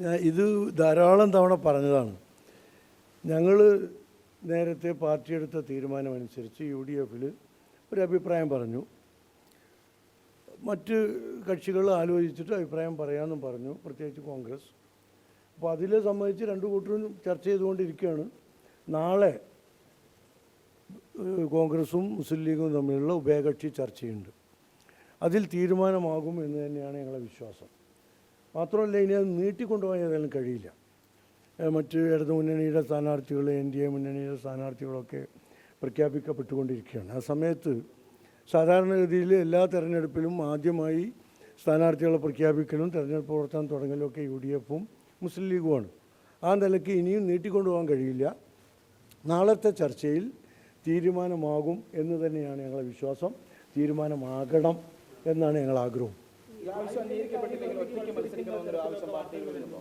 ഞാൻ ഇത് ധാരാളം തവണ പറഞ്ഞതാണ്. ഞങ്ങൾ നേരത്തെ പാർട്ടി എടുത്ത തീരുമാനമനുസരിച്ച് യു ഡി എഫിൽ ഒരു അഭിപ്രായം പറഞ്ഞു. മറ്റ് കക്ഷികൾ ആലോചിച്ചിട്ട് അഭിപ്രായം പറയാമെന്നും പറഞ്ഞു പ്രത്യേകിച്ച് കോൺഗ്രസ്. അപ്പോൾ അതിൽ സംബന്ധിച്ച് രണ്ട് കൂട്ടരും ചർച്ച ചെയ്തുകൊണ്ടിരിക്കുകയാണ്. നാളെ കോൺഗ്രസും മുസ്ലിം ലീഗും തമ്മിലുള്ള ഉഭയകക്ഷി ചർച്ചയുണ്ട്. അതിൽ തീരുമാനമാകും എന്ന് തന്നെയാണ് ഞങ്ങളുടെ വിശ്വാസം. മാത്രമല്ല ഇനി അത് നീട്ടിക്കൊണ്ടുപോകാൻ ഏതായാലും കഴിയില്ല. മറ്റ് ഇടതു മുന്നണിയുടെ സ്ഥാനാർത്ഥികൾ എൻ ഡി എ മുന്നണിയുടെ സ്ഥാനാർത്ഥികളൊക്കെ പ്രഖ്യാപിക്കപ്പെട്ടുകൊണ്ടിരിക്കുകയാണ്. ആ സമയത്ത് സാധാരണഗതിയിൽ എല്ലാ തെരഞ്ഞെടുപ്പിലും ആദ്യമായി സ്ഥാനാർത്ഥികളെ പ്രഖ്യാപിക്കലും തെരഞ്ഞെടുപ്പ് പ്രവർത്തനം തുടങ്ങലും ഒക്കെ യു ഡി എഫും മുസ്ലിം ലീഗുമാണ്. ആ നിലയ്ക്ക് ഇനിയും നീട്ടിക്കൊണ്ടുപോകാൻ കഴിയില്ല. നാളത്തെ ചർച്ചയിൽ തീരുമാനമാകും എന്ന് തന്നെയാണ് ഞങ്ങളുടെ വിശ്വാസം. തീരുമാനമാകണം. എന്നാണ് ഞങ്ങൾ ആഗ്രഹം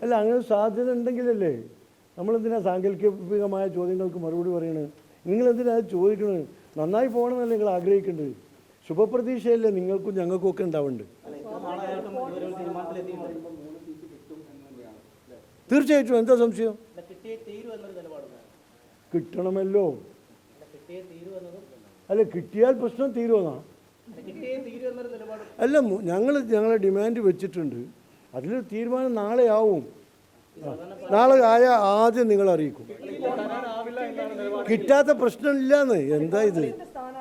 അല്ല അങ്ങനെ സാധ്യത ഉണ്ടെങ്കിലല്ലേ? നമ്മളെന്തിനാ സാങ്കല്പികമായ ചോദ്യങ്ങൾക്ക് മറുപടി പറയണത് നിങ്ങളെന്തിനാ ചോദിക്കണത് നന്നായി പോകണമെന്നല്ലേ നിങ്ങൾ ആഗ്രഹിക്കേണ്ടത്. ശുഭപ്രതീക്ഷയല്ലേ നിങ്ങൾക്കും ഞങ്ങൾക്കും ഒക്കെ ഉണ്ടാവുന്നുണ്ട് തീർച്ചയായിട്ടും. എന്താ സംശയം? കിട്ടണമല്ലോ. അല്ല കിട്ടിയാൽ പ്രശ്നം തീരുമെന്നാ അല്ല ഞങ്ങൾ ഞങ്ങളെ ഡിമാൻഡ് വെച്ചിട്ടുണ്ട്. അതിൽ തീരുമാനം നാളെ ആവും. നാളെ ആയ ആദ്യം നിങ്ങൾ അറിയിക്കും കിട്ടാത്ത പ്രശ്നമില്ലാന്ന്. എന്താ ഇത്?